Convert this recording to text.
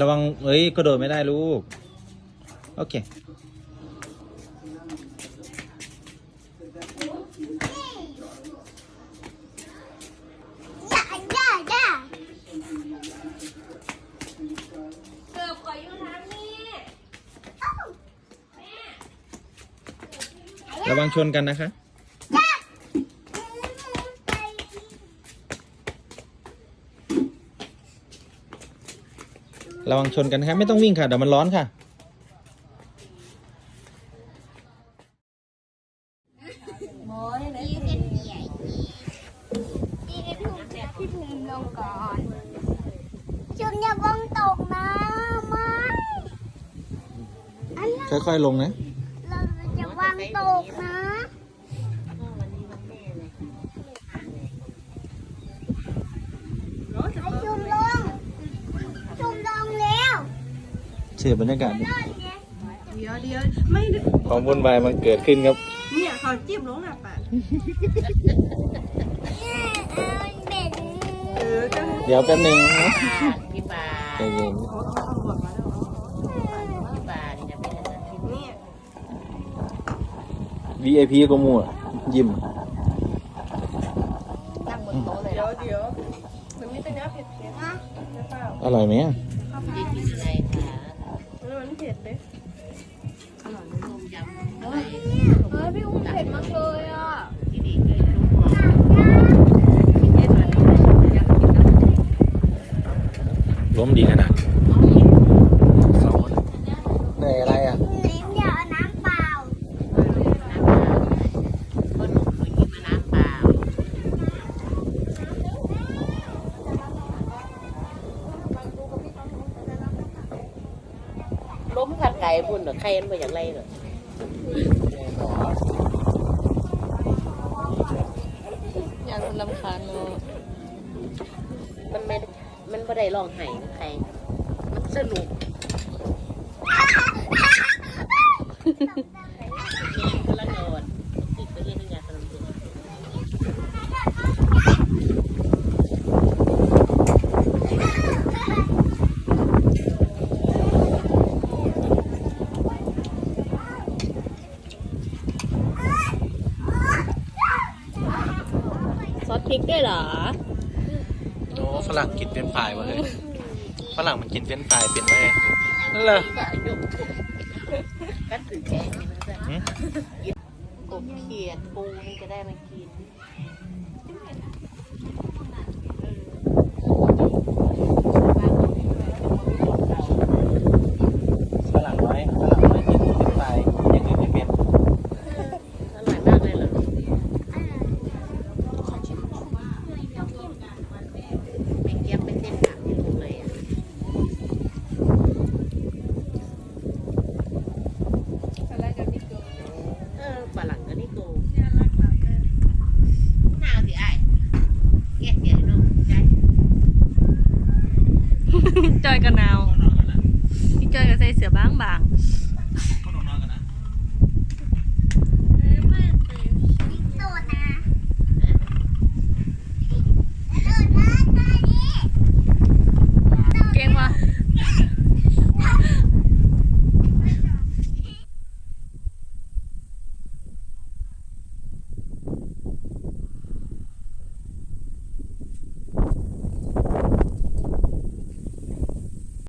ระวัง เอ้ย กระโดดไม่ได้ลูก โอเคย่าย่าย่าเกือบกว่าอยู่ทางนี้ ระวังชนกันนะคะ ระวังชนกันนะคะไม่ต้องวิ่งค่ะเดี๋ยวมันร้อนค่ะโอ้ยเลยพี่เป็นใหญ่พี่พี่ภูมิพี่ภูมิลงก่อนชุมอย่าบังตกนะไม่อันนั้นค่อยๆลงนะ เราจะวางตกนะ เชื่อบรรยากาศดไงเดี๋ยวเดี๋ยวไม่ได้ความวุ่นวายมันเกิดขึ้นครับ เนี่ยเขาจิ้มลงหน้าปากเออเบ็ดเออก็เดี๋ยวแป๊บหนึงนะพี่ปาใจเย็นเอาเอาเอาบวกมาแล้วเอาพี่ปาจะเป็นอะไรที่นี่ย VIP ก็มั่วยิ้มนั่งบนโต๊ะเลยเดี๋ยวเดี๋ยวมันมีแต่เนื้อเผ็ดเผ็ดนะใช่เปล่าอร่อยไหมอะ ข้าวผัด กินอะไรคะ แล้วมันเผ็ดเลยต้มยำอะไรเฮ้ยพี่อุ้มเผ็ดมากเลยอะที่ดีเลยทุกคนเย็นวันนี้อยากกินน้ำล้มดีขนาดสองคนเหนื่อยอะไรอะ ลิ้มเดี๋ยวเอาน้ำเปล่า น้ำปลาก็หนุ่มกินมาน้ำเปล่าล้ มขัดไก่บุญเหรอใครมันอย่างไรเหรออยากลำคาญเนาะมันไม่ได้มันไม่ได้ร้องไห้นะใคร มันสนุกกำลังนอนติดไปเรื่อยๆงานสนุก ซอส พริกด้วยเหรอโอ้ฝรั่งกินเป็นฝ่ายวะเฮ้ยฝรั่งมันกินเป็นฝ่ายเป็นไหมเหรอกันถือแกงนี่มันจะหืมกบเขียดปูนี่ก็ได้มากิน ฝรั่งน้อยฝรั่งน้อยกินเป็นฝ่ายอย่างอื่นไม่เป็น อร่อยมากเลยเหรอไม่เกี๊ยบไม่เส้นผักที่ถูกเลยอะ อะไรกับนี่กู เออฝรั่งก็นี่กูหนาวสิไอ้แก่เสียลูกใจ จ อยกับนาวพี่จอยกับใส่เสือบางบางๆ